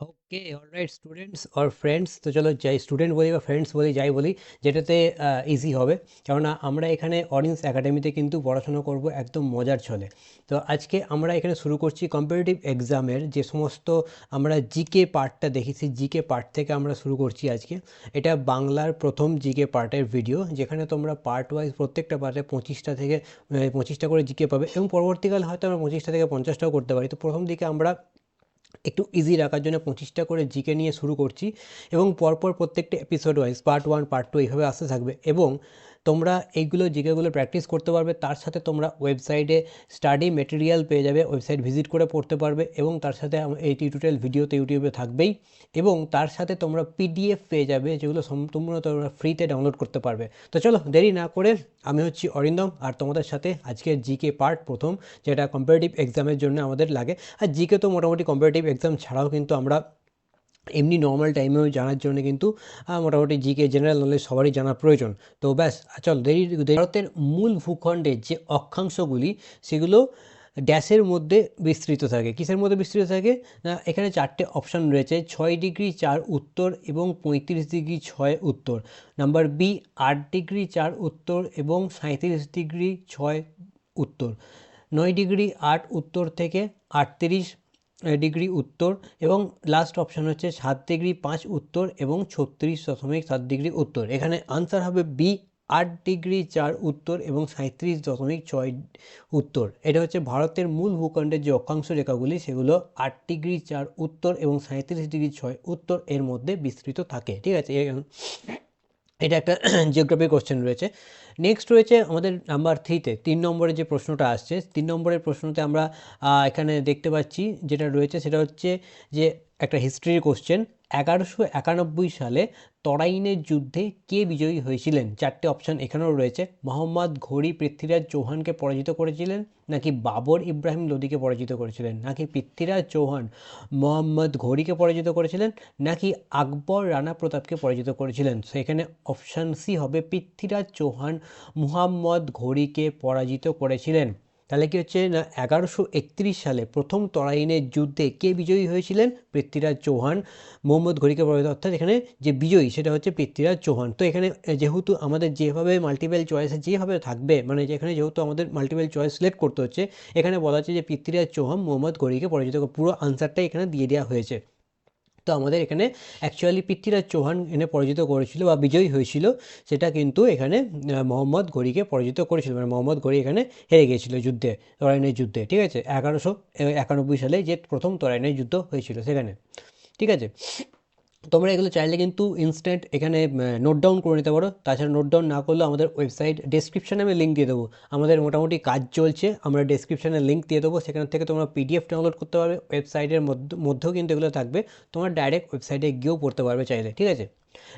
Okay alright students or friends তো চলো যাই। স্টুডেন্ট বলি বা ফ্রেন্ডস বলি, যাই বলি, যেটাতে ইজি হবে। কেননা আমরা এখানে অরেঞ্জ একাডেমিতে কিন্তু পড়াশোনা করব, একদম মজার ছলে। তো আজকে আমরা এখানে শুরু করছি কম্পিটিটিভ এক্সামের যে সমস্ত আমরা জিকে পার্টটা দেখেছি, জিকে পার্ট থেকে আমরা শুরু করছি আজকে। এটা বাংলার প্রথম জিকে পার্টের ভিডিও যেখানে তোমরা পার্ট ওয়াইজ প্রত্যেকটা পার্টে পঁচিশটা থেকে পঁচিশটা করে জিকে পাবে এবং পরবর্তীকালে হয়তো আমরা পঁচিশটা থেকে পঞ্চাশটাও করতে পারি। তো প্রথম দিকে আমরা একটু ইজি রাখার জন্য পঁচিশটা করে জিকে নিয়ে শুরু করছি এবং পরপর প্রত্যেকটা episode wise part one part two এইভাবে আসতে থাকবে এবং তোমরা এইগুলো জিকেগুলো প্র্যাকটিস করতে পারবে, তার সাথে তোমরা ওয়েবসাইটে স্টাডি মেটেরিয়াল পেয়ে যাবে ওয়েবসাইট ভিজিট করে পড়তে পারবে এবং তার সাথে এই টিউটোরিয়াল ভিডিও তো ইউটিউবে থাকবেই এবং তার সাথে তোমরা পিডিএফ পেয়ে যাবে যেগুলো সম্পূর্ণ তোমরা ফ্রিতে ডাউনলোড করতে পারবে। তো চলো, দেরি না করে আমি হচ্ছি অরিন্দম আর তোমাদের সাথে আজকের জিকে পার্ট প্রথম, যেটা কম্পারেটিভ এক্সামের জন্য আমাদের লাগে। আর জিকে তো মোটামুটি কম্পারেটিভ এক্সাম ছাড়াও কিন্তু আমরা এমনি নর্মাল টাইমেও জানার জন্য কিন্তু মোটামুটি জিকে জেনারেল নলেজ সবারই জানা প্রয়োজন। তো ব্যাস চল, দেরি, ভারতের মূল ভূখণ্ডের যে অক্ষাংশগুলি, সেগুলো ড্যাশের মধ্যে বিস্তৃত থাকে। কিসের মধ্যে বিস্তৃত থাকে? না, এখানে চারটে অপশান রয়েছে, ছয় ডিগ্রি চার উত্তর এবং পঁয়ত্রিশ ডিগ্রি ছয় উত্তর। নাম্বার বি আট ডিগ্রি চার উত্তর এবং সাঁত্রিশ ডিগ্রি ছয় উত্তর। নয় ডিগ্রি আট উত্তর থেকে আটত্রিশ ডিগ্রি উত্তর এবং লাস্ট অপশান হচ্ছে সাত ডিগ্রি পাঁচ উত্তর এবং ছত্রিশ দশমিক সাত ডিগ্রি উত্তর। এখানে আনসার হবে বি আট ডিগ্রি চার উত্তর এবং সাঁত্রিশ দশমিক ছয় উত্তর। এটা হচ্ছে ভারতের মূল ভূখণ্ডের যে অক্ষাংশ রেখাগুলি, সেগুলো আট ডিগ্রি চার উত্তর এবং সাঁত্রিশ ডিগ্রি ছয় উত্তর এর মধ্যে বিস্তৃত থাকে। ঠিক আছে এটা একটা জিওগ্রাফি কোশ্চেন রয়েছে। নেক্সট রয়েছে আমাদের নাম্বার থ্রিতে তিন নম্বরের যে প্রশ্নটা আসছে, তিন নম্বরের প্রশ্নতে আমরা এখানে দেখতে পাচ্ছি যেটা রয়েছে সেটা হচ্ছে যে একটা হিস্ট্রির কোশ্চেন এগারোশো একানব্বই সালে তরাইনের যুদ্ধে কে বিজয়ী হয়েছিলেন? চারটে অপশান এখানেও রয়েছে। মোহাম্মদ ঘড়ি পৃথ্বীরাজ চৌহানকে পরাজিত করেছিলেন, নাকি বাবর ইব্রাহিম লোদিকে পরাজিত করেছিলেন, নাকি পৃথ্বীরাজ চৌহান মোহাম্মদ ঘড়িকে পরাজিত করেছিলেন, নাকি আকবর রানা প্রতাপকে পরাজিত করেছিলেন? সেখানে অপশান সি হবে, পৃথ্বীরাজ চৌহান মুহাম্মদ ঘড়িকে পরাজিত করেছিলেন। তাহলে কি হচ্ছে না, এগারোশো সালে প্রথম তরাইনের যুদ্ধে কে বিজয়ী হয়েছিলেন? পৃথ্বীরাজ চৌহান। মোহাম্মদ ঘড়িকে পরাজিত অর্থাৎ এখানে যে বিজয়ী সেটা হচ্ছে পৃথ্বীরাজ চৌহান। তো এখানে যেহেতু আমাদের যেভাবে মাল্টিপেল চয়েসে যেভাবে থাকবে মানে যেখানে যেহেতু আমাদের মাল্টিপেল চয়েস সিলেক্ট করতে হচ্ছে, এখানে বলা হচ্ছে যে পৃথ্বীরাজ চৌহান, মোহাম্মদ ঘড়িকে পরাজিত পুরো আনসারটাই এখানে দিয়ে দেওয়া হয়েছে। তো আমাদের এখানে অ্যাকচুয়ালি পৃথ্বীরাজ চৌহান এনে পরাজিত করেছিল বা বিজয়ী হয়েছিল, সেটা কিন্তু এখানে মোহাম্মদ ঘড়িকে পরাজিত করেছিল। মানে মোহাম্মদ ঘড়ি এখানে হেরে গিয়েছিল যুদ্ধে তরাইনের যুদ্ধে, ঠিক আছে? এগারোশো একানব্বই সালে যে প্রথম তরাইনের যুদ্ধ হয়েছিল সেখানে, ঠিক আছে? তোমরা এগুলো চাইলে কিন্তু ইনস্ট্যান্ট এখানে নোট ডাউন করে নিতে পারো। তাছাড়া নোট ডাউন না করলেও আমাদের ওয়েবসাইট ডেসক্রিপশানে আমি লিঙ্ক দিয়ে দেবো। আমাদের মোটামুটি কাজ চলছে, আমরা ডেসক্রিপশানে লিঙ্ক দিয়ে দেবো। সেখান থেকে তোমরা পিডিএফ ডাউনলোড করতে পারবে। ওয়েবসাইটের মধ্যেও কিন্তু এগুলো থাকবে। তোমরা ডাইরেক্ট ওয়েবসাইটে গিয়েও পড়তে পারবে চাইলে, ঠিক আছে?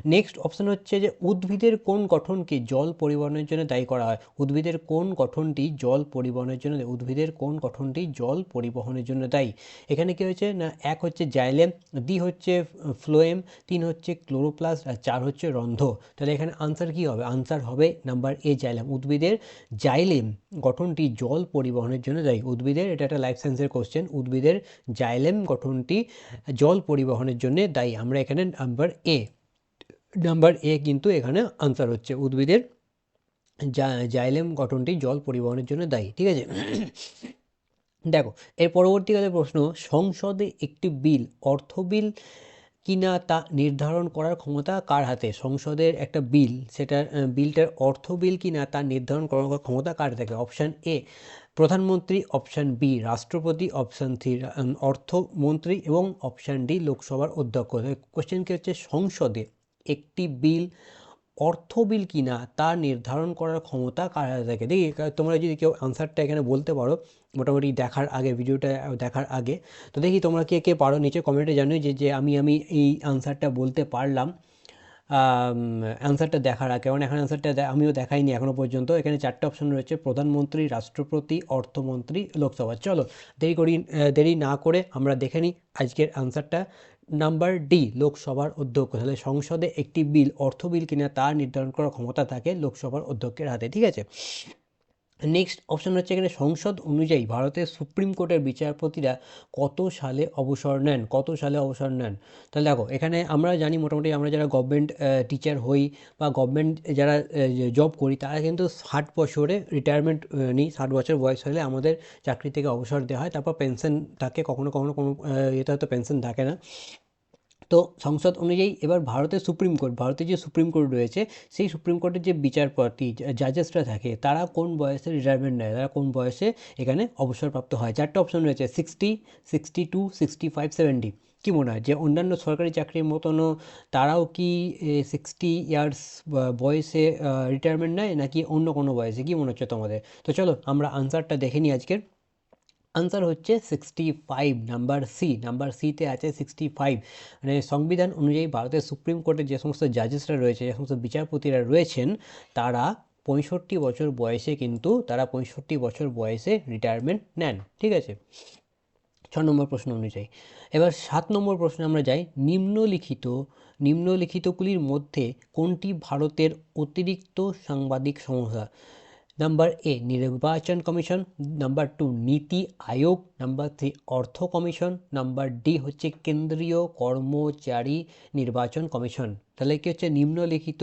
নেক্সট অপশান হচ্ছে যে উদ্ভিদের কোন গঠনকে জল পরিবহনের জন্য দায়ী করা হয়? উদ্ভিদের কোন গঠনটি জল পরিবহনের জন্য উদ্ভিদের কোন গঠনটি জল পরিবহনের জন্য দায়ী? এখানে কী হয়েছে? না, এক হচ্ছে জাইলেম দ্বি হচ্ছে ফ্লোয়েম, তিন হচ্ছে ক্লোরোপ্লাস্ট, আর চার হচ্ছে রন্ধ। তাহলে এখানে আনসার কী হবে? আনসার হবে নাম্বার এ জাইলেম। উদ্ভিদের জাইলেম গঠনটি জল পরিবহনের জন্য দায়ী। উদ্ভিদের, এটা একটা লাইফ সায়েন্সের কোশ্চেন উদ্ভিদের জাইলেম গঠনটি জল পরিবহনের জন্য দায়ী। আমরা এখানে নাম্বার এ নাম্বার এ কিন্তু এখানে আনসার হচ্ছে। উদ্ভিদের জাইলেম গঠনটি জল পরিবহনের জন্য দায়ী, ঠিক আছে? দেখো, এর পরবর্তীকালে প্রশ্ন, সংসদে একটি বিল, অর্থ বিল কিনা তা নির্ধারণ করার ক্ষমতা কার হাতে? সংসদের একটা বিল, সেটার বিলটার অর্থ বিল কিনা তা নির্ধারণ করার ক্ষমতা কার থাকে অপশান এ, প্রধানমন্ত্রী, অপশান বি, রাষ্ট্রপতি, অপশান থ্রি অর্থমন্ত্রী এবং অপশান ডি, লোকসভার অধ্যক্ষ। কোশ্চেন কি হচ্ছে? সংসদে একটি বিল, অর্থ বিল কিনা তা নির্ধারণ করার ক্ষমতা কার হাতে থাকে? দেখি তোমরা যদি কেউ আনসারটা এখানে বলতে পারো, মোটামুটি দেখার আগে ভিডিওটা দেখার আগে, তো দেখি তোমরা কে কে পারো নিচে কমেন্টে জানোই যে যে আমি আমি এই আনসারটা বলতে পারলাম। অ্যান্সারটা দেখার আগে, কারণ এখন অ্যান্সারটা আমিও দেখাইনি এখনও পর্যন্ত। এখানে চারটে অপশন রয়েছে, প্রধানমন্ত্রী, রাষ্ট্রপতি, অর্থমন্ত্রী, লোকসভা। চলো, দেরি করি দেরি না করে আমরা দেখে নিই আজকের অ্যান্সারটা নাম্বার ডি, লোকসভার অধ্যক্ষ। তাহলে সংসদে একটি বিল, অর্থ বিল কিনা তা নির্ধারণ করার ক্ষমতা থাকে লোকসভার অধ্যক্ষের হাতে, ঠিক আছে? নেক্সট অপশন হচ্ছে এখানে সংসদ অনুযায়ী ভারতের সুপ্রিম কোর্টের বিচারপতিরা কত সালে অবসর নেন? কত সালে অবসর নেন? তাহলে দেখো, এখানে আমরা জানি মোটামুটি আমরা যারা গভর্নমেন্ট টিচার হই বা গভর্নমেন্ট যারা জব করি, তারা কিন্তু ষাট বছরে রিটায়ারমেন্ট নিই। ষাট বছর বয়স হলে আমাদের চাকরি থেকে অবসর দেওয়া হয়। তারপর পেনশন থাকে, কখনো কখনো কোনো এতে হয়তো পেনশন থাকে না। তো সংসদ অনুযায়ী এবার ভারতের সুপ্রিম কোর্ট, ভারতের যে সুপ্রিম কোর্ট রয়েছে, সেই সুপ্রিম কোর্টের যে বিচারপতি জাজেসরা থাকে, তারা কোন বয়সে রিটায়ারমেন্ট নেয়? তারা কোন বয়সে এখানে অবসরপ্রাপ্ত হয়? চারটে অপশন রয়েছে sixty sixty two sixty five seventy কী মনে হয়? যে অন্যান্য সরকারি চাকরির মতনও তারাও কি সিক্সটি ইয়ার্স বয়সে রিটায়ারমেন্ট নেয়, নাকি অন্য কোনো বয়সে? কী মনে হচ্ছে তোমাদের? তো চলো আমরা আনসারটা দেখে নিই আজকের। আনসার হচ্ছে sixty five number C number সিতে আছে সিক্সটি ফাইভ মানে সংবিধান অনুযায়ী ভারতের সুপ্রিম কোর্টের যে সমস্ত জাজেসরা রয়েছে, যে সমস্ত বিচারপতিরা রয়েছেন, তারা পঁয়ষট্টি বছর বয়সে কিন্তু, তারা পঁয়ষট্টি বছর বয়সে রিটায়ারমেন্ট নেন, ঠিক আছে? ছ নম্বর প্রশ্ন অনুযায়ী। এবার সাত নম্বর প্রশ্নে আমরা যাই। নিম্নলিখিত, নিম্নলিখিতগুলির মধ্যে কোনটি ভারতের অতিরিক্ত সাংবাদিক সংস্থা? নাম্বার এ নির্বাচন commission number two NITI Aayog number three অর্থ কমিশন নাম্বার ডি হচ্ছে কেন্দ্রীয় কর্মচারী নির্বাচন কমিশন। তাহলে কি হচ্ছে? নিম্নলিখিত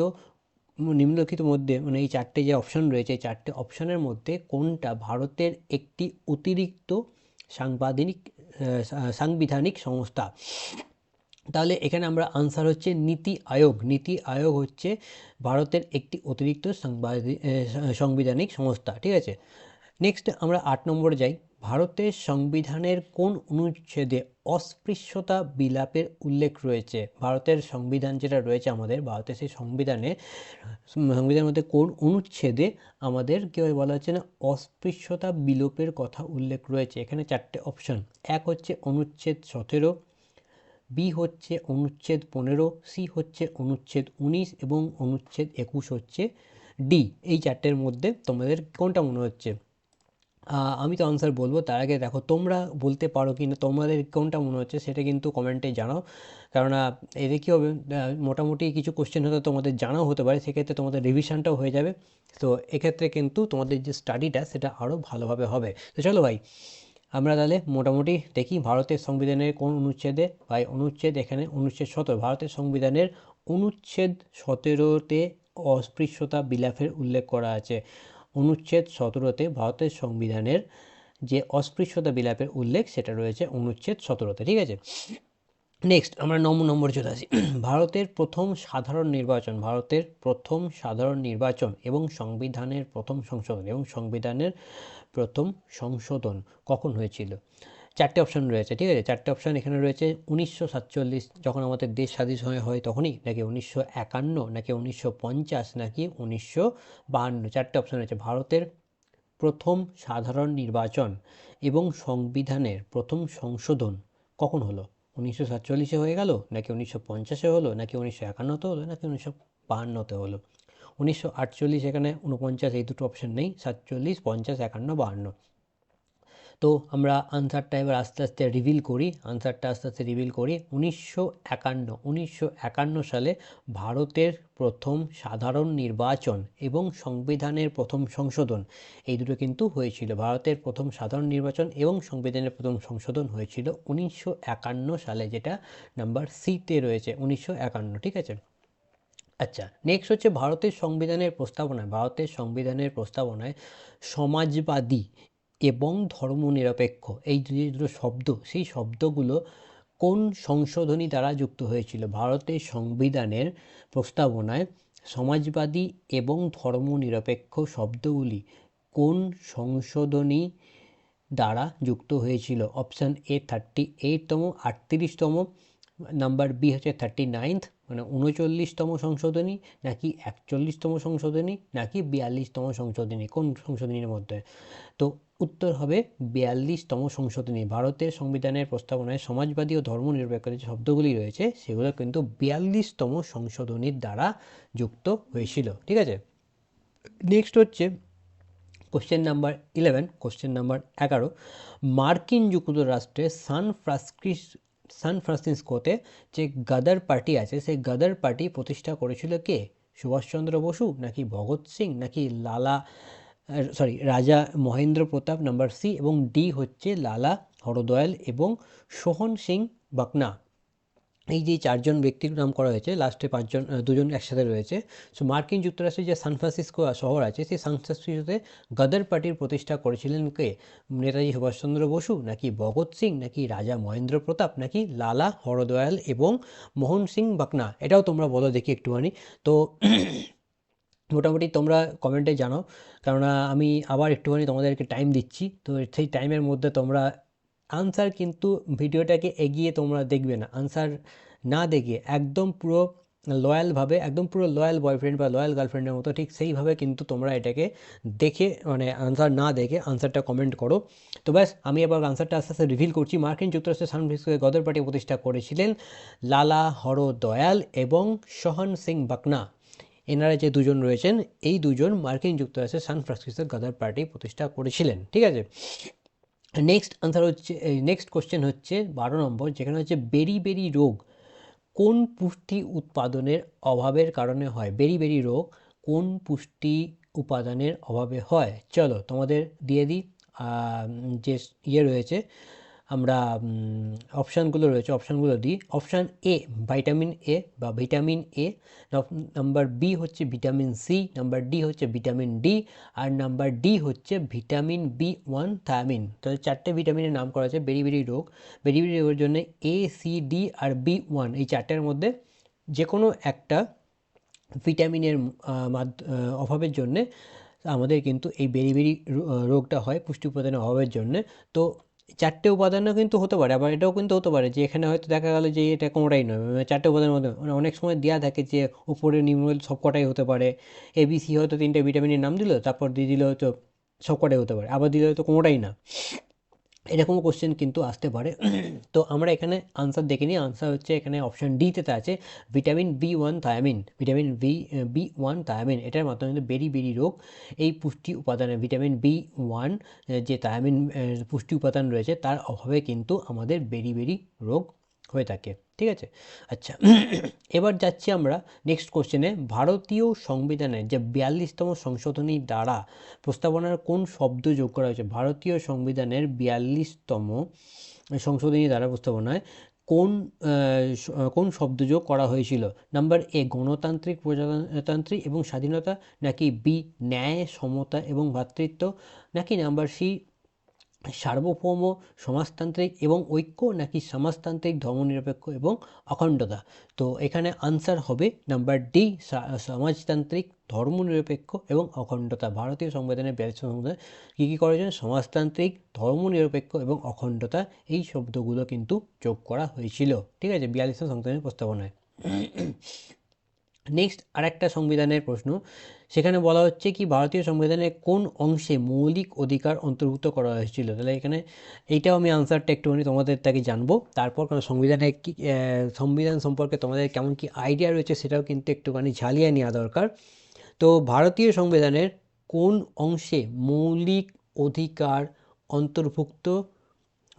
নিম্নলিখিত মধ্যে মানে এই চারটে যে অপশন রয়েছে, চারটে অপশনের মধ্যে কোনটা ভারতের একটি অতিরিক্ত সাংবাদিক সাংবিধানিক সংস্থা? তাহলে এখানে আমরা আনসার হচ্ছে নীতি আয়োগ। নীতি আয়োগ হচ্ছে ভারতের একটি অতিরিক্ত সাংবিধানিক সংস্থা, ঠিক আছে? নেক্সট আমরা আট নম্বরে যাই। ভারতের সংবিধানের কোন অনুচ্ছেদে অস্পৃশ্যতা বিলাপের উল্লেখ রয়েছে? ভারতের সংবিধান যেটা রয়েছে আমাদের, ভারতের সেই সংবিধানে, সংবিধানের মধ্যে কোন অনুচ্ছেদে আমাদের কেউ বলা হচ্ছে না অস্পৃশ্যতা বিলোপের কথা উল্লেখ রয়েছে? এখানে চারটে অপশন এক হচ্ছে অনুচ্ছেদ সতেরো বি হচ্ছে অনুচ্ছেদ পনেরো সি হচ্ছে অনুচ্ছেদ উনিশ এবং অনুচ্ছেদ একুশ হচ্ছে ডি এই চারটের মধ্যে তোমাদের কোনটা মনে হচ্ছে? আমি তো আনসার বলব, তার আগে দেখো, তোমরা বলতে পারো কি না তোমাদের কোনটা মনে হচ্ছে সেটা কিন্তু কমেন্টে জানাও। কেননা এতে কী হবে? মোটামুটি কিছু কোশ্চেন হয়তো তোমাদের জানাও হতে পারে, সেক্ষেত্রে তোমাদের রিভিশনটাও হয়ে যাবে। তো এক্ষেত্রে কিন্তু তোমাদের যে স্টাডিটা সেটা আরও ভালোভাবে হবে। তো চলো ভাই আমরা তাহলে মোটামুটি দেখি ভারতের সংবিধানের কোন অনুচ্ছেদে বা অনুচ্ছেদ এখানে অনুচ্ছেদ সতেরো, ভারতের সংবিধানের অনুচ্ছেদ সতেরোতে অস্পৃশ্যতা বিলাপের উল্লেখ করা আছে। অনুচ্ছেদ সতেরোতে ভারতের সংবিধানের যে অস্পৃশ্যতা বিলাপের উল্লেখ সেটা রয়েছে অনুচ্ছেদ সতেরোতে, ঠিক আছে? নেক্সট আমরা নম, নম্বর চলে আসি। ভারতের প্রথম সাধারণ নির্বাচন, ভারতের প্রথম সাধারণ নির্বাচন এবং সংবিধানের প্রথম সংশোধন এবং সংবিধানের প্রথম সংশোধন কখন হয়েছিল? চারটে অপশান রয়েছে, ঠিক আছে? চারটে অপশান এখানে রয়েছে, উনিশশো সাতচল্লিশ যখন আমাদের দেশ স্বাধীন হয় তখনই নাকি উনিশশো একান্ন, নাকি উনিশশো পঞ্চাশ, নাকি উনিশশো বাহান্ন? চারটে অপশান রয়েছে, ভারতের প্রথম সাধারণ নির্বাচন এবং সংবিধানের প্রথম সংশোধন কখন হলো? উনিশশো সাতচল্লিশে হয়ে গেল, নাকি উনিশশো পঞ্চাশে হলো, নাকি উনিশশো একান্নতে হলো, নাকি উনিশশো বাহান্নতে হলো? উনিশশো আটচল্লিশ এখানে উনপঞ্চাশ এই দুটো অপশান নেই। সাতচল্লিশ, পঞ্চাশ, একান্ন, বাহান্ন। তো আমরা আনসারটা এবার আস্তে আস্তে রিভিল করি। আনসারটা আস্তে আস্তে রিভিল করি। উনিশশো একান্ন উনিশশো একান্ন সালে ভারতের প্রথম সাধারণ নির্বাচন এবং সংবিধানের প্রথম সংশোধন, এই দুটো কিন্তু হয়েছিল। ভারতের প্রথম সাধারণ নির্বাচন এবং সংবিধানের প্রথম সংশোধন হয়েছিল উনিশশো একান্ন সালে, যেটা নাম্বার সিতে রয়েছে, উনিশশো একান্ন, ঠিক আছে? আচ্ছা নেক্সট হচ্ছে ভারতের সংবিধানের প্রস্তাবনায়, ভারতের সংবিধানের প্রস্তাবনায় সমাজবাদী এবং ধর্মনিরপেক্ষ, এই যে দুটো শব্দ, সেই শব্দগুলো কোন সংশোধনী দ্বারা যুক্ত হয়েছিল? ভারতের সংবিধানের প্রস্তাবনায় সমাজবাদী এবং ধর্মনিরপেক্ষ শব্দগুলি কোন সংশোধনী দ্বারা যুক্ত হয়েছিল? অপশান এ থার্টি এইটতম আটত্রিশতম নাম্বার বি হচ্ছে থার্টি নাইনথ মানে উনচল্লিশতম সংশোধনী নাকি একচল্লিশতম সংশোধনী নাকি বিয়াল্লিশতম সংশোধনী? কোন সংশোধনীর মধ্যে? তো উত্তর হবে বিয়াল্লিশতম সংশোধনী। ভারতের সংবিধানের প্রস্তাবনায় সমাজবাদী ও ধর্মনিরপেক্ষ যে শব্দগুলি রয়েছে, সেগুলো কিন্তু বিয়াল্লিশতম সংশোধনীর দ্বারা যুক্ত হয়েছিল। ঠিক আছে? নেক্সট হচ্ছে question number eleven question number এগারো। মার্কিন যুক্তরাষ্ট্রে সান ফ্রান্সিস সান ফ্রান্সিসকোতে যে গাদার পার্টি আছে, সেই গাদার পার্টি প্রতিষ্ঠা করেছিল কে? সুভাষচন্দ্র বসু, নাকি ভগৎ সিং, নাকি Lala sorry Raja Mahendra Pratap, number C, এবং ডি হচ্ছে লালা হরদয়াল এবং সোহন সিং বাকনা। এই যে চারজন ব্যক্তির নাম করা হয়েছে লাস্টে পাঁচজন দুজন একসাথে রয়েছে। সো মার্কিন যুক্তরাষ্ট্রের যে সান ফ্রান্সিসকো শহর আছে, সেই সান ফ্রান্সিসকোতে গদর পার্টির প্রতিষ্ঠা করেছিলেন কে? নেতাজি সুভাষচন্দ্র বসু, নাকি ভগৎ সিং, নাকি রাজা মহেন্দ্র প্রতাপ, নাকি লালা হরদয়াল এবং মোহন সিং বাকনা? এটাও তোমরা বলো দেখি একটুখানি। তো, মোটামুটি তোমরা কমেন্টে জানাও, কেননা আমি আবার একটুখানি তোমাদেরকে টাইম দিচ্ছি। তো, সেই টাইমের মধ্যে তোমরা আনসার কিন্তু ভিডিওটাকে এগিয়ে তোমরা দেখবে না। আনসার না দেখে একদম পুরো লয়ালভাবে একদম পুরো লয়াল বয়ফ্রেন্ড বা লয়াল গার্লফ্রেন্ডের মতো ঠিক সেইভাবে কিন্তু তোমরা এটাকে দেখে মানে আনসার না দেখে আনসারটা কমেন্ট করো। তো ব্যাস, আমি এবার আনসারটা আস্তে আস্তে রিভিল করছি। মার্কিন যুক্তরাষ্ট্রের সান ফ্রান্সিসকোয় গদর পার্টি প্রতিষ্ঠা করেছিলেন লালা হরদয়াল এবং সোহন সিং বাকনা। এনারা যে দুজন রয়েছেন, এই দুজন মার্কিন যুক্তরাষ্ট্রের সান ফ্রান্সিসকো গাদার পার্টি প্রতিষ্ঠা করেছিলেন। ঠিক আছে? নেক্সট আনসার হচ্ছে নেক্সট কোশ্চেন হচ্ছে বারো নম্বর, যেখানে হচ্ছে বেরি বেরি রোগ কোন পুষ্টি উৎপাদনের অভাবের কারণে হয়? বেরি বেরি রোগ কোন পুষ্টি উপাদানের অভাবে হয়? চলো তোমাদের দিয়ে দিই যে ইয়ে রয়েছে আমরা অপশানগুলো রয়েছে অপশানগুলো দিই। অপশান এ ভাইটামিন এ বা ভিটামিন এ নাম্বার বি হচ্ছে ভিটামিন সি নাম্বার ডি হচ্ছে ভিটামিন ডি আর নাম্বার ডি হচ্ছে ভিটামিন বি ওয়ান থায়ামিন তাহলে চারটে ভিটামিনের নাম করা আছে বেরি রোগ। বেরি বেরি রোগের জন্য এ সি ডি আর বি ওয়ান এই চারটের মধ্যে যে কোনো একটা ভিটামিনের অভাবের জন্যে আমাদের কিন্তু এই বেরি বেরি রোগটা হয়, পুষ্টি উপাদানের অভাবের জন্যে। তো চারটে উপাদানও কিন্তু হতে পারে, আবার এটাও কিন্তু হতে পারে যে এখানে হয়তো দেখা গেলো যে এটা কোনোটাই নয়। মানে চারটে উপাদানের মধ্যে মানে অনেক সময় দেওয়া থাকে যে উপরে নিম্ন সবকটাই হতে পারে। এবিসি হয়তো তিনটে ভিটামিনের নাম দিল, তারপর দিয়ে দিল হয়তো সবকটাই হতে পারে, আবার দিলে হয়তো কোনোটাই না। এরকমও কোশ্চেন কিন্তু আসতে পারে। তো আমরা এখানে আনসার দেখে নিই। আনসার হচ্ছে এখানে অপশান ডিতে আছে vitamin B one thiamine vitamin B B one thiamine এটার মাধ্যমে কিন্তু বেরি বেরি রোগ। এই পুষ্টি উপাদানে ভিটামিন বি ওয়ান যে থায়ামিন পুষ্টি উপাদান রয়েছে, তার অভাবে কিন্তু আমাদের বেরি বেরি রোগ হয়ে থাকে। ঠিক আছে? আচ্ছা এবার যাচ্ছি আমরা নেক্সট কোশ্চেনে ভারতীয় সংবিধানের যে বিয়াল্লিশতম সংশোধনী দ্বারা প্রস্তাবনার কোন শব্দ যোগ করা হয়েছে? ভারতীয় সংবিধানের বিয়াল্লিশতম সংশোধনী দ্বারা প্রস্তাবনায় কোন কোন শব্দ যোগ করা হয়েছিল? নাম্বার এ, গণতান্ত্রিক প্রজাতান্ত্রিক এবং স্বাধীনতা, নাকি বি, ন্যায়, সমতা এবং ভ্রাতৃত্ব নাকি নাম্বার সি সার্বভৌম, সমাজতান্ত্রিক এবং ঐক্য নাকি সমাজতান্ত্রিক, ধর্মনিরপেক্ষ এবং অখণ্ডতা? তো এখানে আনসার হবে নাম্বার ডি সমাজতান্ত্রিক, ধর্মনিরপেক্ষ এবং অখণ্ডতা। ভারতীয় সংবিধানের সংবিধানে কী কী করেছেন? সমাজতান্ত্রিক, ধর্মনিরপেক্ষ এবং অখণ্ডতা এই শব্দগুলো কিন্তু যোগ করা হয়েছিল। ঠিক আছে? বিয়াল্লিশ সংবিধানের প্রস্তাবনায়। নেক্সট আরেকটা সংবিধানের প্রশ্ন। সেখানে বলা হচ্ছে কি, ভারতীয় সংবিধানের কোন অংশে মৌলিক অধিকার অন্তর্ভুক্ত করা হয়েছিল? তাহলে এখানে এইটাও আমি আনসারটা একটুখানি তোমাদের থেকে জানব। তারপর কারণ সংবিধানে কি সংবিধান সম্পর্কে তোমাদের কেমন কি আইডিয়া রয়েছে সেটাও কিন্তু একটুখানি ঝালিয়ে নেওয়া দরকার। তো ভারতীয় সংবিধানের কোন অংশে মৌলিক অধিকার অন্তর্ভুক্ত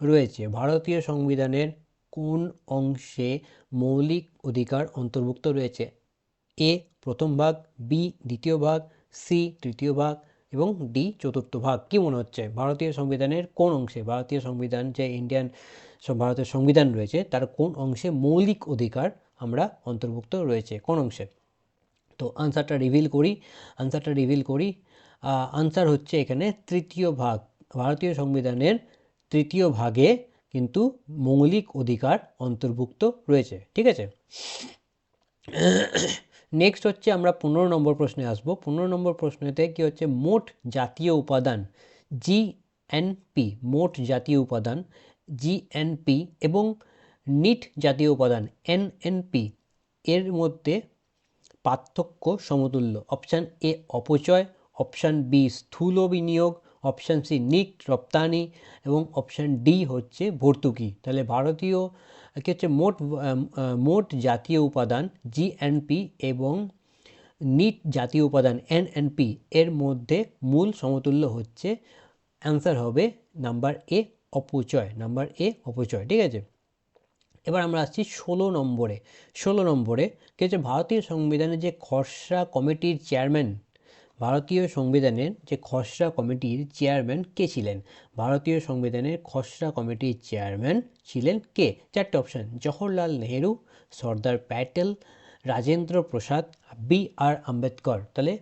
রয়েছে? ভারতীয় সংবিধানের কোন অংশে মৌলিক অধিকার অন্তর্ভুক্ত রয়েছে? এ প্রথম ভাগ বি দ্বিতীয় ভাগ সি তৃতীয় ভাগ এবং ডি চতুর্থ ভাগ। কি মনে হচ্ছে? ভারতীয় সংবিধানের কোন অংশে, ভারতীয় সংবিধান যে ইন্ডিয়ান ভারতের সংবিধান রয়েছে, তার কোন অংশে মৌলিক অধিকার আমরা অন্তর্ভুক্ত রয়েছে? কোন অংশে? তো আনসারটা রিভিল করি আনসারটা রিভিল করি। আনসার হচ্ছে এখানে তৃতীয় ভাগ। ভারতীয় সংবিধানের তৃতীয় ভাগে কিন্তু মৌলিক অধিকার অন্তর্ভুক্ত রয়েছে। ঠিক আছে? নেক্সট হচ্ছে আমরা পনেরো নম্বর প্রশ্নে আসব। পনেরো নম্বর প্রশ্নতে কি হচ্ছে? মোট জাতীয় উপাদান জিএনপি মোট জাতীয় উপাদান জিএনপি এবং নিট জাতীয় উপাদান এনএনপি এর মধ্যে পার্থক্য সমতুল্য। অপশান এ অপচয় অপশান বি স্থূল বিনিয়োগ অপশান সি নিট, রপ্তানি এবং অপশান ডি হচ্ছে ভর্তুকি। তাহলে ভারতীয় কি হচ্ছে মোট মোট জাতীয় উপাদান জিএনপি এবং নিট জাতীয় উপাদান এনএনপি এর মধ্যে মূল সমতুল্য হচ্ছে, অ্যান্সার হবে নাম্বার এ অপচয়, নাম্বার এ অপচয়, ঠিক আছে? এবার আমরা আসছি ষোলো নম্বরে। ষোলো নম্বরে কি হচ্ছে ভারতীয় সংবিধানের যে খসড়া কমিটির চেয়ারম্যান ভারতীয় সংবিধানের যে খসড়া কমিটির চেয়ারম্যান কে ছিলেন? ভারতীয় সংবিধানের খসড়া কমিটির চেয়ারম্যান ছিলেন কে? চারটে option, Jawaharlal Nehru, Sardar Patel, Rajendra Prasad, B R Ambedkar. তাহলে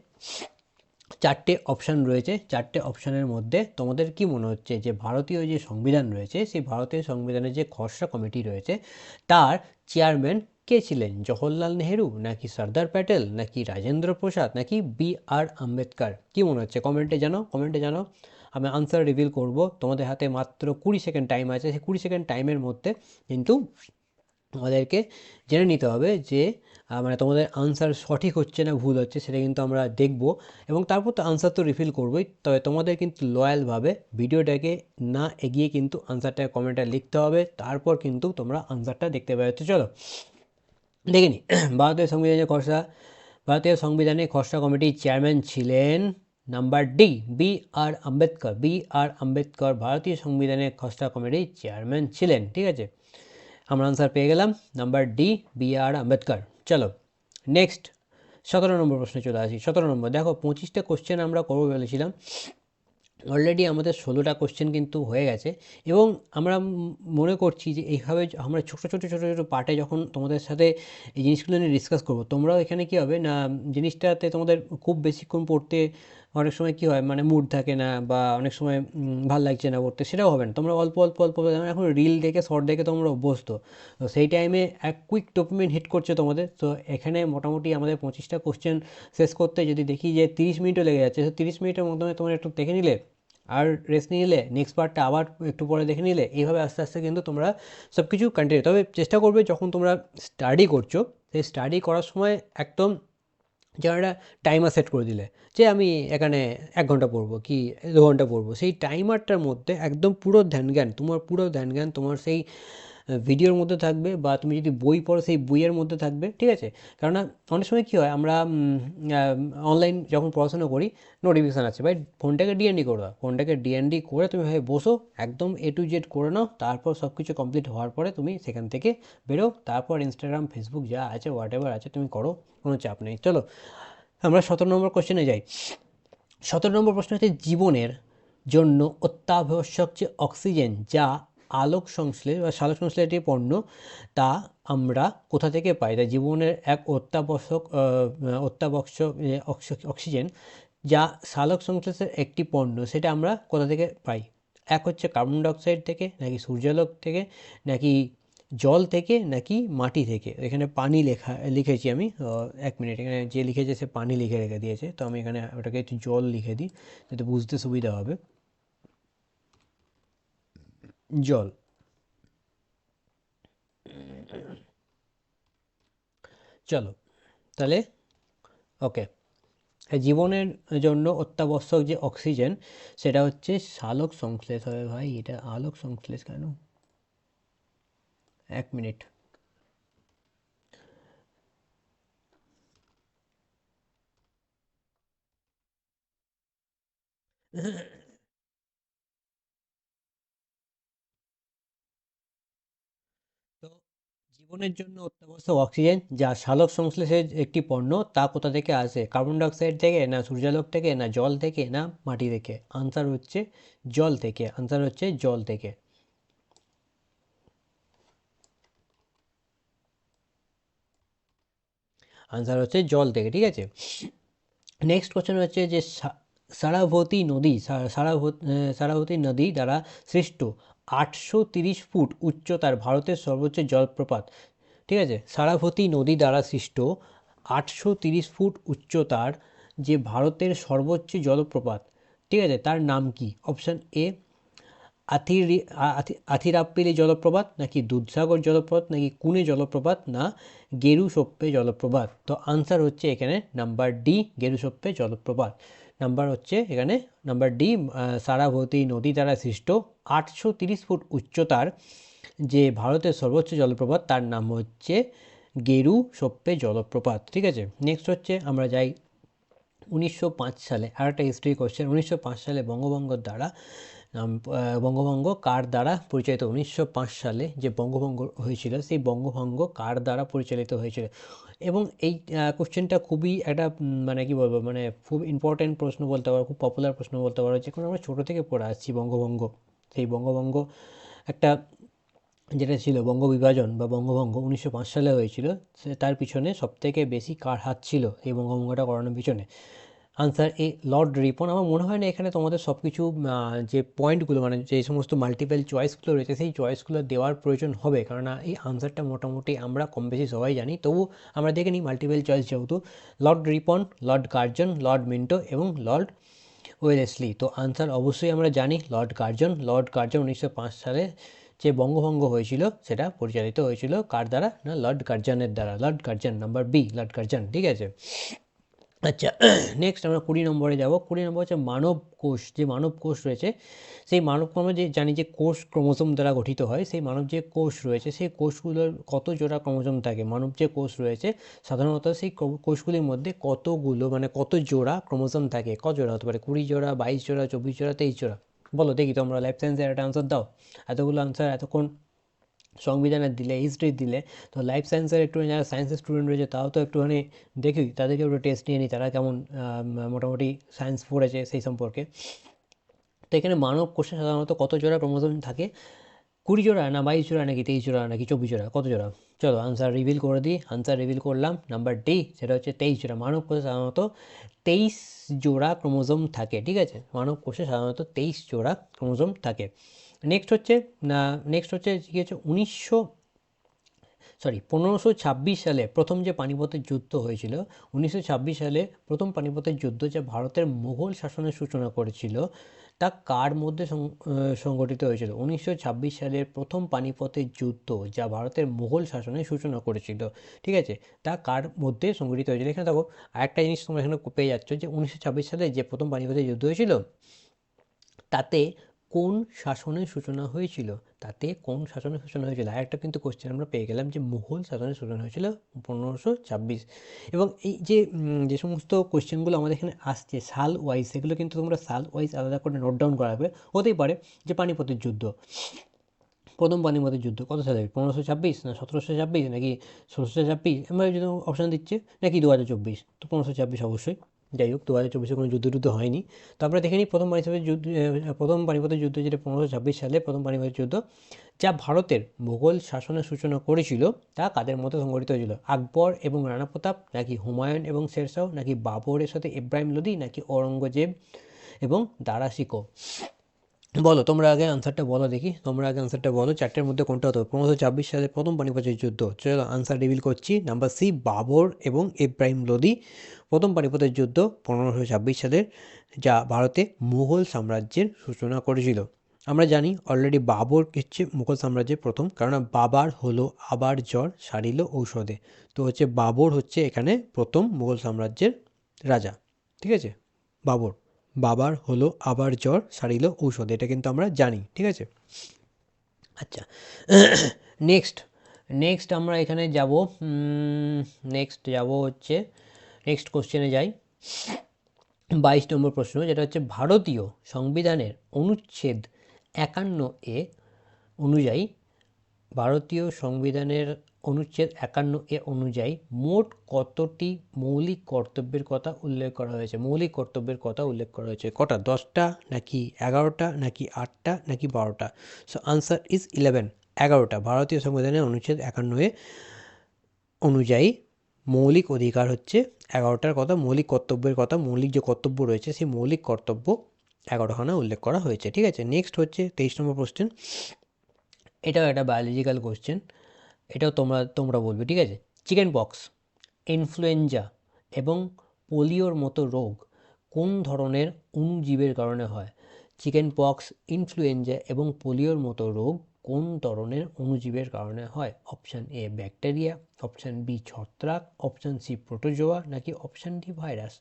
চারটে অপশান রয়েছে। চারটে অপশানের মধ্যে তোমাদের কি মনে হচ্ছে যে ভারতীয় যে সংবিধান রয়েছে, সেই ভারতীয় সংবিধানের যে খসড়া কমিটি রয়েছে, তার চেয়ারম্যান কে ছিলেন? জওহরলাল নেহেরু নাকি সর্দার প্যাটেল, নাকি রাজেন্দ্র প্রসাদ, নাকি বি আর আম্বেদকর? কি মনে হচ্ছে? কমেন্টে জানো কমেন্টে জানো। আমি আনসার রিভিল করব। তোমাদের হাতে মাত্র কুড়ি সেকেন্ড টাইম আছে। সেই কুড়ি সেকেন্ড টাইমের মধ্যে কিন্তু আমাদেরকে জেনে নিতে হবে যে মানে তোমাদের আনসার সঠিক হচ্ছে না ভুল হচ্ছে সেটা কিন্তু আমরা দেখব। এবং তারপর তো আনসার তো রিফিল করবোই। তবে তোমাদের কিন্তু লয়ালভাবে ভিডিওটাকে না এগিয়ে কিন্তু আনসারটা কমেন্টে লিখতে হবে। তারপর কিন্তু তোমরা আনসারটা দেখতে পাচ্ছ চলো দেখে নি ভারতীয় সংবিধানের খসড়া, ভারতীয় সংবিধানের খসড়া কমিটির চেয়ারম্যান ছিলেন number D B R Ambedkar. B R Ambedkar ভারতীয় সংবিধানের খসড়া কমিটির চেয়ারম্যান ছিলেন, ঠিক আছে? আমরা আনসার পেয়ে গেলাম, number D B R Ambedkar. চলো নেক্সট সতেরো নম্বর প্রশ্নে চলে আসি। সতেরো নম্বর, দেখো, পঁচিশটা কোশ্চেন আমরা করব বলেছিলাম। অলরেডি আমাদের ষোলোটা কোশ্চেন কিন্তু হয়ে গেছে। এবং আমরা মনে করছি যে এইভাবে আমরা ছোটো ছোটো ছোটো ছোটো পার্টে যখন তোমাদের সাথে এই জিনিসগুলো নিয়ে ডিসকাস করব, তোমরাও এখানে কী হবে না, জিনিসটাতে তোমাদের খুব বেশিক্ষণ পড়তে অনেক সময় কী হয় মানে মুড থাকে না বা অনেক সময় ভালো লাগছে না পড়তে, সেটাও হবে না। তোমরা অল্প অল্প অল্প এখন রিল দেখে শর্ট দেখে তোমরা অভ্যস্ত। তো সেই টাইমে এক কুইক ডকুমেন্ট হিট করছে তোমাদের। তো এখানে মোটামুটি আমাদের পঁচিশটা কোশ্চেন শেষ করতে যদি দেখি যে তিরিশ মিনিটও লেগে যাচ্ছে, তো তিরিশ মিনিটের মাধ্যমে তোমরা একটু দেখে নিলে আর রেস্ট নিয়ে নিলে নেক্সট পার্টটা আবার একটু পরে দেখে নিলে, এইভাবে আস্তে আস্তে কিন্তু তোমরা সব কিছু কন্টিনিউ তবে চেষ্টা করবে যখন তোমরা স্টাডি করছ, সেই স্টাডি করার সময় একদম যেন একটা টাইমার সেট করে দিলে, যে আমি এখানে এক ঘণ্টা পড়ব কি দু ঘণ্টা পড়ব। সেই টাইমারটার মধ্যে একদম পুরো ধ্যান জ্ঞান তোমার পুরো ধ্যান জ্ঞান তোমার সেই ভিডিওর মধ্যে থাকবে বা তুমি যদি বই পড়ো সেই বইয়ের মধ্যে থাকবে, ঠিক আছে? কেননা অনেক সময় কী হয়, আমরা অনলাইন যখন পড়াশোনা করি নোটিফিকেশান আছে, ভাই, ফোনটাকে ডিএনডি করে দাও। ফোনটাকে ডিএনডি করে তুমি ভাই বসো, একদম এ টু জেড করে নাও, তারপর সব কিছু কমপ্লিট হওয়ার পরে তুমি সেখান থেকে বেরো, তারপর ইনস্টাগ্রাম ফেসবুক যা আছে হোয়াট আছে, তুমি করো, কোনো চাপ নেই। চলো, আমরা সতেরো নম্বর কোশ্চেনে যাই। সতেরো নম্বর প্রশ্ন হচ্ছে, জীবনের জন্য অত্যাবশ্যক যে অক্সিজেন যা আলোক সংশ্লেষ বা সালোক সংশ্লেষী পণ্য তা আমরা কোথা থেকে পাই? তা জীবনের এক অত্যাবশ্যক অত্যাবশ্যক অক্স- অক্সিজেন যা সালোক সংশ্লেষের একটি পণ্য। সেটা আমরা কোথা থেকে পাই? এক হচ্ছে কার্বন ডাইঅক্সাইড থেকে, নাকি সূর্যালোক থেকে, নাকি জল থেকে, নাকি মাটি থেকে? এখানে পানি লেখা, লিখেছি আমি এক মিনিট, এখানে যে লিখেছে সে পানি লিখে রেখে দিয়েছে। তো আমি এখানে ওটাকে একটু জল লিখে দিই, যাতে বুঝতে সুবিধা হবে। জল। চলো, তাহলে ওকে জীবনের জন্য অত্যাবশ্যক যে অক্সিজেন সেটা হচ্ছে সালোক সংশ্লেষ হবে ভাই। এটা আলোক সংশ্লেষ কেন? এক মিনিট জীবনের জন্য অত্যাবশ্যক অক্সিজেন, যা সালোক সংশ্লেষের একটি পণ্য, তা কোথা থেকে আসে? কার্বন ডাইঅক্সাইড থেকে না সূর্যালোক থেকে, না জল থেকে, না মাটি থেকে? আনসার হচ্ছে জল থেকে। আনসার হচ্ছে জল থেকে। আনসার হচ্ছে জল থেকে, ঠিক আছে? নেক্সট কোশ্চেন হচ্ছে যে সারাভতী নদী সারাভতী নদী দ্বারা সৃষ্ট আটশো তিরিশ ফুট উচ্চতার ভারতের সর্বোচ্চ জলপ্রপাত। ঠিক আছে? সারাভতী নদী দ্বারা সৃষ্ট আটশো তিরিশ ফুট উচ্চতার যে ভারতের সর্বোচ্চ জলপ্রপাত। ঠিক আছে? তার নাম কি? অপশান এ, আথিরি আথিরাপ্পিলি জলপ্রপাত, নাকি দুধসাগর জলপ্রপাত, নাকি কুনে জলপ্রপাত, না গেরুসোপ্পে জলপ্রপাত? তো আনসার হচ্ছে এখানে নাম্বার ডি গেরুসোপ্পে জলপ্রপাত। নাম্বার হচ্ছে এখানে নাম্বার ডি সারাভতী নদী দ্বারা সৃষ্ট আটশো ফুট উচ্চতার যে ভারতের সর্বোচ্চ জলপ্রপাত, তার নাম হচ্ছে গেরু সোপ্পে জলপ্রপাত, ঠিক আছে? নেক্সট হচ্ছে আমরা যাই উনিশশো পাঁচ সালে, আর একটা হিস্ট্রি কোশ্চেন উনিশশো পাঁচ সালে বঙ্গভঙ্গ দ্বারা বঙ্গভঙ্গ কার দ্বারা পরিচালিত? উনিশশো পাঁচ সালে যে বঙ্গভঙ্গ হয়েছিল, সেই বঙ্গভঙ্গ কার দ্বারা পরিচালিত হয়েছিল? এবং এই কোশ্চেনটা খুবই একটা মানে কি বলব মানে খুব ইম্পর্টেন্ট প্রশ্ন বলতে পারো, খুব পপুলার প্রশ্ন বলতে পারো, যে কোনো আমরা ছোটো থেকে পড়ে আসছি বঙ্গভঙ্গ। সেই বঙ্গভঙ্গ একটা যেটা ছিল বঙ্গ বিভাজন বা বঙ্গভঙ্গ উনিশশো পাঁচ সালে হয়েছিল তার পিছনে সবথেকে বেশি কার হাত ছিল এই বঙ্গভঙ্গটা করানোর পিছনে। আনসার এ লর্ড রিপন আমার মনে হয় না এখানে তোমাদের সব কিছু যে পয়েন্টগুলো মানে যে সমস্ত মাল্টিপল চয়েসগুলো রয়েছে, সেই চয়েসগুলো দেওয়ার প্রয়োজন হবে। কারণ এই আনসারটা মোটামুটি আমরা কম বেশি সবাই জানি। তবু আমরা দেখে নিই মাল্টিপল চয়েস যেহেতু। Lord Ripon Lord Curzon Lord Minto এবং লর্ড ওয়েলেসলি তো আনসার অবশ্যই আমরা জানি লর্ড কার্জন লর্ড কার্জন উনিশশো সালে যে বঙ্গভঙ্গ হয়েছিল, সেটা পরিচালিত হয়েছিল কার দ্বারা? না লর্ড কার্জনের দ্বারা। Lord Curzon number B Lord Curzon ঠিক আছে? আচ্ছা নেক্সট আমরা কুড়ি নম্বরে যাব। কুড়ি নম্বর হচ্ছে মানব কোষ, যে মানব কোষ রয়েছে, সেই মানব আমরা যে জানি যে কোষ ক্রোমোসোম দ্বারা গঠিত হয়, সেই মানব যে কোষ রয়েছে, সেই কোষগুলোর কত জোড়া ক্রোমোসোম থাকে? মানব যে কোষ রয়েছে, সাধারণত সেই কোষগুলির মধ্যে কতগুলো মানে কত জোড়া ক্রোমোসোম থাকে? কত জোড়া হতে পারে? কুড়ি জোড়া, বাইশ জোড়া, চব্বিশ জোড়া, তেইশ জোড়া? বলো, দেখি তোমরা লাইফ সায়েন্সের একটা আনসার দাও। এতগুলো আনসার এতক্ষণ সংবিধানের দিলে হিস্ট্রি দিলে, তো লাইফ সায়েন্সের একটু যারা সায়েন্সের স্টুডেন্ট রয়েছে তাও তো একটুখানি দেখি তাদেরকে একটু টেস্ট নিয়ে নিই, তারা কেমন মোটামুটি সায়েন্স পড়েছে সেই সম্পর্কে। তো এখানে মানব কোষে সাধারণত কত জোড়া ক্রোমোসোম থাকে? কুড়ি জোড়া না বাইশ জোড়া নাকি তেইশ জোড়া নাকি চব্বিশ জোড়া? কত জোড়া? চলো আনসার রিভিল করে দিই। আনসার রিভিল করলাম। নাম্বার ডি সেটা হচ্ছে তেইশ জোড়া। মানব কোষে সাধারণত তেইশ জোড়া ক্রোমোসোম থাকে, ঠিক আছে? মানব কোষে সাধারণত তেইশ জোড়া ক্রোমোসোম থাকে। নেক্সট হচ্ছে নেক্সট হচ্ছে কি হচ্ছে, উনিশশো সরি পনেরোশো ছাব্বিশ সালে প্রথম যে পানিপথের যুদ্ধ হয়েছিল, উনিশশো ছাব্বিশ সালে প্রথম পানিপথের যুদ্ধ যা ভারতের মুঘল শাসনের সূচনা করেছিল, তা কার মধ্যে সংগঠিত হয়েছিল? উনিশশো ছাব্বিশ সালের প্রথম পানিপথের যুদ্ধ যা ভারতের মুঘল শাসনের সূচনা করেছিল, ঠিক আছে? তা কার মধ্যে সংগঠিত হয়েছিল? এখানে দেখো, আরেকটা জিনিস তোমরা এখানে পেয়ে যাচ্ছ যে উনিশশো ছাব্বিশ সালে যে প্রথম পানিপথের যুদ্ধ হয়েছিল, তাতে কোন শাসনের সূচনা হয়েছিল? তাতে কোন শাসনের সূচনা হয়েছিল? আরেকটা কিন্তু কোশ্চেন আমরা পেয়ে গেলাম যে মুঘল শাসনের সূচনা হয়েছিল পনেরোশো ছাব্বিশ। এবং এই যে যে সমস্ত কোশ্চেনগুলো আমাদের এখানে আসছে, সাল ওয়াইজ, সেগুলো কিন্তু তোমরা সাল ওয়াইজ আলাদা করে নোট ডাউন করা হবে। হতেই পারে যে পানিপথের যুদ্ধ। প্রথম পানিপথের যুদ্ধ কত সালে? পনেরোশো ছাব্বিশ না সতেরোশো ছাব্বিশ নাকি ষোলোশো ছাব্বিশ? আমরা যদি অপশান দিচ্ছে, নাকি দু হাজার চব্বিশ? তো পনেরোশো ছাব্বিশ অবশ্যই। যাই হোক দু হাজার চব্বিশে কোনো যুদ্ধ টুদ্ধ হয়নি। তো আমরা দেখে নিই প্রথম পানিপথের যুদ্ধ প্রথম পানিপথের যুদ্ধ যেটা পনেরোশো ছাব্বিশ সালে প্রথম পানিপথের যুদ্ধ, যা ভারতের মোগল শাসনের সূচনা করেছিল, তা কাদের মতো সংগঠিত হয়েছিল? আকবর এবং রানা প্রতাপ, নাকি হুমায়ুন এবং শেরশাহ, নাকি বাবরের সাথে ইব্রাহিম লোদি, নাকি ঔরঙ্গজেব এবং দারা শিকো বলো, তোমরা আগে আনসারটা বলো দেখি। তোমরা আগে আনসারটা বলো, চারটের মধ্যে কোনটা হতো? পনেরোশো ছাব্বিশ সালে প্রথম পানিপথের যুদ্ধ। চলো আনসার রিভিল করছি। নাম্বার সি বাবর এবং ইব্রাহিম লোদি। প্রথম পানিপথের যুদ্ধ পনেরোশো ছাব্বিশ সালের, যা ভারতে মুঘল সাম্রাজ্যের সূচনা করেছিল। আমরা জানি অলরেডি বাবর হচ্ছে মুঘল সাম্রাজ্যের প্রথম কারণ বাবার হলো, আবার জ্বর, সারিল ঔষধে। তো হচ্ছে বাবর হচ্ছে এখানে প্রথম মুঘল সাম্রাজ্যের রাজা। ঠিক আছে? বাবর। বাবার হলো, আবার জ্বর, সারিল ঔষধ, এটা কিন্তু আমরা জানি, ঠিক আছে? আচ্ছা নেক্সট নেক্সট আমরা এখানে যাব নেক্সট যাব হচ্ছে নেক্সট কোশ্চেনে যাই। বাইশ নম্বর প্রশ্ন, যেটা হচ্ছে ভারতীয় সংবিধানের অনুচ্ছেদ একান্ন এ অনুযায়ী ভারতীয় সংবিধানের অনুচ্ছেদ একান্ন এ অনুযায়ী মোট কতটি মৌলিক কর্তব্যের কথা উল্লেখ করা হয়েছে? মৌলিক কর্তব্যের কথা উল্লেখ করা হয়েছে। কটা? দশটা নাকি এগারোটা নাকি আটটা নাকি বারোটা? সো আনসার ইজ ইলেভেন এগারোটা। ভারতীয় সংবিধানের অনুচ্ছেদ একান্ন এ অনুযায়ী মৌলিক অধিকার হচ্ছে এগারোটার কথা, মৌলিক কর্তব্যের কথা, মৌলিক যে কর্তব্য রয়েছে সেই মৌলিক কর্তব্য এগারোখানা উল্লেখ করা হয়েছে। ঠিক আছে? নেক্সট হচ্ছে তেইশ নম্বর কোশ্চেন এটাও একটা বায়োলজিক্যাল কোশ্চেন এটাও তোমরা তোমরা বলবে, ঠিক আছে? চিকেন পক্স ইনফ্লুয়েঞ্জা এবং পোলিওর মতো রোগ কোন ধরনের অণুজীবের কারণে হয়? চিকেন পক্স ইনফ্লুয়েঞ্জা এবং পোলিওর মতো রোগ কোন ধরনের অণুজীবের কারণে হয়? Option A bacteria option B ছত্রাক অপশান সি প্রোটোজোয়া নাকি অপশান ডি ভাইরাস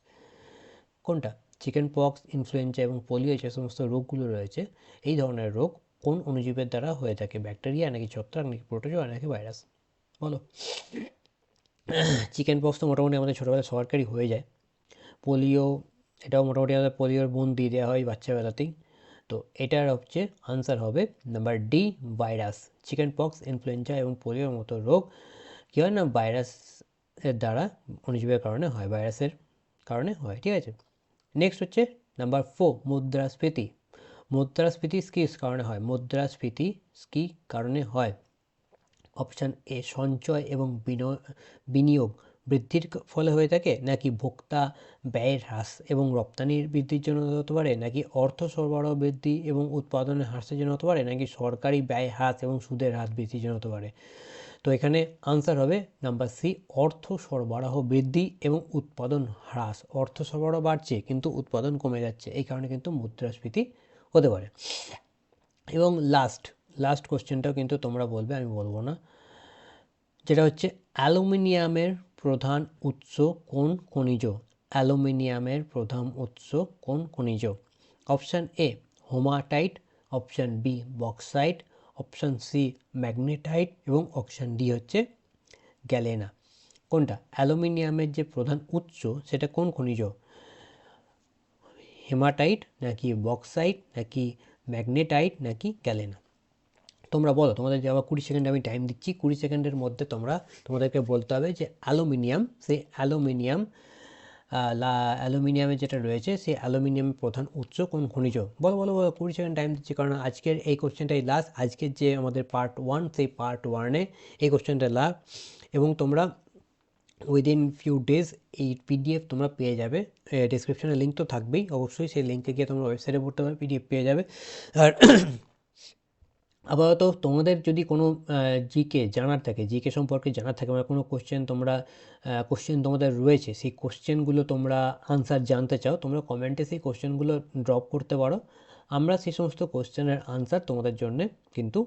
কোনটা? চিকেন পক্স ইনফ্লুয়েঞ্জা এবং পোলিও যে সমস্ত রোগগুলো রয়েছে, এই ধরনের রোগ কোন অনুজীবের দ্বারা হয়ে থাকে? ব্যাকটেরিয়া নাকি ছত্রাক নাকি প্রোটোজোয়া নাকি ভাইরাস? বলো। চিকেন পক্স তো মোটামুটি আমাদের ছোটোবেলায় সরকারি হয়ে যায়। পোলিও, এটাও মোটামুটি আমাদের পোলিওর বোন দিয়ে দেওয়া হয় বাচ্চাবেলাতেই। তো এটার হচ্ছে আনসার হবে number D, virus. Chicken pox, influenza এবং পোলিওর মতো রোগ কী হয় না? ভাইরাসের দ্বারা অনুজীবের কারণে হয়, ভাইরাসের কারণে হয়, ঠিক আছে? নেক্সট হচ্ছে নাম্বার ফোর মুদ্রাস্ফীতি। মুদ্রাস্ফীতি স্কিস কারণে হয়। মুদ্রাস্ফীতি স্কি কারণে হয়। অপশান এ সঞ্চয় এবং বিনয়- বিনিয়োগ বৃদ্ধির ফলে হয়ে থাকে, নাকি ভোক্তা ব্যয়ের হ্রাস এবং রপ্তানির বৃদ্ধির জন্য হতে পারে, নাকি অর্থ সরবরাহ বৃদ্ধি এবং উৎপাদনের হ্রাসের জন্য হতে পারে, নাকি সরকারি ব্যয় হ্রাস এবং সুদের হ্রাস বৃদ্ধির জন্য হতে পারে? তো এখানে আনসার হবে নাম্বার সি অর্থ সরবরাহ বৃদ্ধি এবং উৎপাদন হ্রাস। অর্থ সরবরাহ বাড়ছে, কিন্তু উৎপাদন কমে যাচ্ছে। এই কারণে কিন্তু মুদ্রাস্ফীতি হতে পারে। এবং লাস্ট লাস্ট কোশ্চেনটাও কিন্তু তোমরা বলবে, আমি বলব না। যেটা হচ্ছে, অ্যালুমিনিয়ামের প্রধান উৎস কোন খনিজ? অ্যালুমিনিয়ামের প্রধান উৎস কোন খনিজ? Option A hematite option B bauxite option C magnetite এবং অপশান ডি হচ্ছে গ্যালেনা কোনটা? অ্যালুমিনিয়ামের যে প্রধান উৎস, সেটা কোন খনিজ? হেমাটাইট, নাকি বক্সাইট, নাকি ম্যাগনেটাইট, নাকি গ্যালেনা তোমরা বলো, তোমাদের যে আবার কুড়ি সেকেন্ড আমি টাইম দিচ্ছি, কুড়ি সেকেন্ডের মধ্যে তোমরা, তোমাদেরকে বলতে হবে যে অ্যালুমিনিয়াম, সেই অ্যালুমিনিয়াম লা, অ্যালুমিনিয়ামের যেটা রয়েছে, সেই অ্যালুমিনিয়ামের প্রধান উৎস কোন খনিজ? বলো বলো বলো, কুড়ি সেকেন্ড টাইম দিচ্ছি, কারণ আজকের এই কোশ্চেনটাই লাস্ট আজকের যে আমাদের পার্ট ওয়ান সেই পার্ট ওয়ানে এই কোশ্চেনটা লাভ এবং তোমরা উইদিন ফিউ ডেজ এই পিডিএফ তোমরা পেয়ে যাবে। ডিসক্রিপশনে লিঙ্ক তো থাকবেই অবশ্যই, সেই লিঙ্কে গিয়ে তোমরা ওয়েবসাইটে পড়তে পারবে পিডিএফ পেয়ে যাবে। আর আপাতত তোমাদের যদি কোনো জিকে জানার থাকে জিকে সম্পর্কে জানার থাকে মানে কোনো কোশ্চেন তোমরা কোশ্চেন তোমাদের রয়েছে, সেই কোশ্চেনগুলো তোমরা আনসার জানতে চাও, তোমরা কমেন্টে সেই কোশ্চেনগুলো ড্রপ করতে পারো। আমরা সেই সমস্ত কোশ্চেনের আনসার তোমাদের জন্য কিন্তু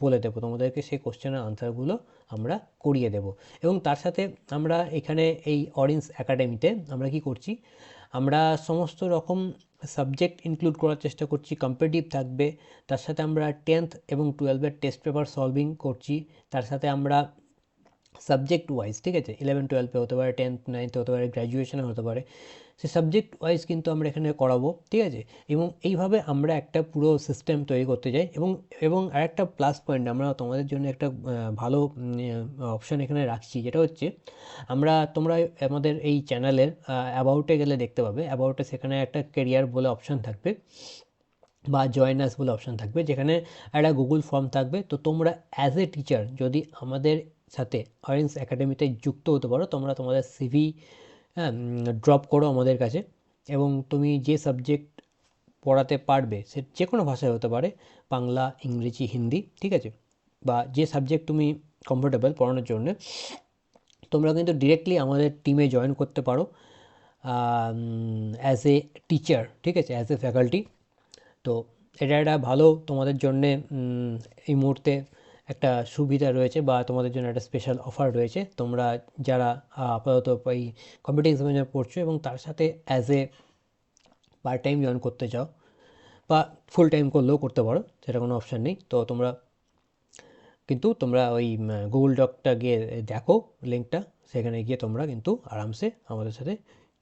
বলে দেবো। তোমাদেরকে সেই কোশ্চেনের আনসারগুলো আমরা করিয়ে দেব। এবং তার সাথে আমরা এখানে এই অরেঞ্জ একাডেমিতে আমরা কি করছি? আমরা সমস্ত রকম সাবজেক্ট ইনক্লুড করার চেষ্টা করছি। কম্পিটিটিভ থাকবে। তার সাথে আমরা টেন্থ এবং টুয়েলভের টেস্ট পেপার সলভিং করছি। তার সাথে আমরা সাবজেক্ট ওয়াইজ ঠিক আছে? ইলেভেন টুয়েলভে হতে পারে টেন্থ নাইনথে হতে পারে গ্র্যাজুয়েশনে হতে পারে। সে সাবজেক্ট ওয়াইজ কিন্তু আমরা এখানে করাবো, ঠিক আছে? এবং এইভাবে আমরা একটা পুরো সিস্টেম তৈরি করতে যাই এবং এবং আরেকটা প্লাস পয়েন্ট আমরা তোমাদের জন্য একটা ভালো অপশান এখানে রাখছি। যেটা হচ্ছে, আমরা, তোমরা আমাদের এই চ্যানেলের অ্যাবাউটে গেলে দেখতে পাবে। অ্যাবাউটে সেখানে একটা কেরিয়ার বলে অপশান থাকবে বা জয়েন আস বলে অপশান থাকবে, যেখানে একটা গুগল ফর্ম থাকবে। তো তোমরা অ্যাজ এ টিচার যদি আমাদের সাথে অরেঞ্জ একাডেমিতে যুক্ত হতে পারো, তোমরা তোমাদের সিভি হ্যাঁ ড্রপ করো আমাদের কাছে এবং তুমি যে সাবজেক্ট পড়াতে পারবে, সে যে কোনো ভাষায় হতে পারে, বাংলা, ইংরেজি, হিন্দি, ঠিক আছে? বা যে সাবজেক্ট তুমি কমফোর্টেবল পড়ানোর জন্য, তোমরা কিন্তু ডিরেক্টলি আমাদের টিমে জয়েন করতে পারো অ্যাজ এ টিচার ঠিক আছে? অ্যাজ এ ফ্যাকাল্টি তো এটা একটা ভালো তোমাদের জন্যে এই মুহূর্তে একটা সুবিধা রয়েছে বা তোমাদের জন্য একটা স্পেশাল অফার রয়েছে। তোমরা যারা আপাতত এই কম্পিউটার এক্সামিনে পড়ছো এবং তার সাথে as a part time join করতে চাও বা ফুল টাইম করলেও করতে পারো, সেটা কোনো অপশান নেই। তো তোমরা, কিন্তু তোমরা ওই গুগল ডকটা গিয়ে দেখো লিঙ্কটা সেখানে গিয়ে তোমরা কিন্তু আরামসে আমাদের সাথে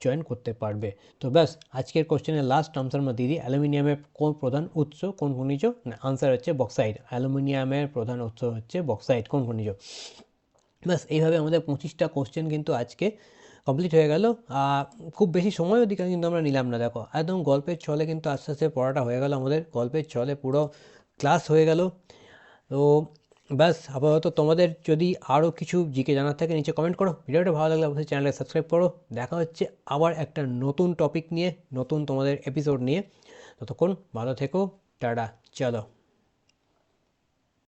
জয়েন করতে পারবে। তো ব্যাস, আজকের কোশ্চেনের লাস্ট আনসার আমরা দিদি অ্যালুমিনিয়ামের কোন প্রধান উৎস, কোন খনিজ? না আনসার হচ্ছে বক্সাইড অ্যালুমিনিয়ামের প্রধান উৎস হচ্ছে বক্সাইড কোন খনিজ? ব্যাস, এইভাবে আমাদের পঁচিশটা কোশ্চেন কিন্তু আজকে কমপ্লিট হয়ে গেল। খুব বেশি সময় ওদিকে কিন্তু আমরা নিলাম না, দেখো। একদম গল্পের ছলে কিন্তু আস্তে আস্তে পড়াটা হয়ে গেল আমাদের। গল্পের ছলে পুরো ক্লাস হয়ে গেল। তো ব্যাস, আপাতত তোমাদের যদি আরও কিছু জিকে জানার থাকে, নিচে কমেন্ট করো। ভিডিওটা ভালো লাগলে অবশ্যই চ্যানেলকে সাবস্ক্রাইব করো। দেখা হচ্ছে আবার একটা নতুন টপিক নিয়ে, নতুন তোমাদের এপিসোড নিয়ে। ততক্ষণ ভালো থেকো, টাটা, চলো।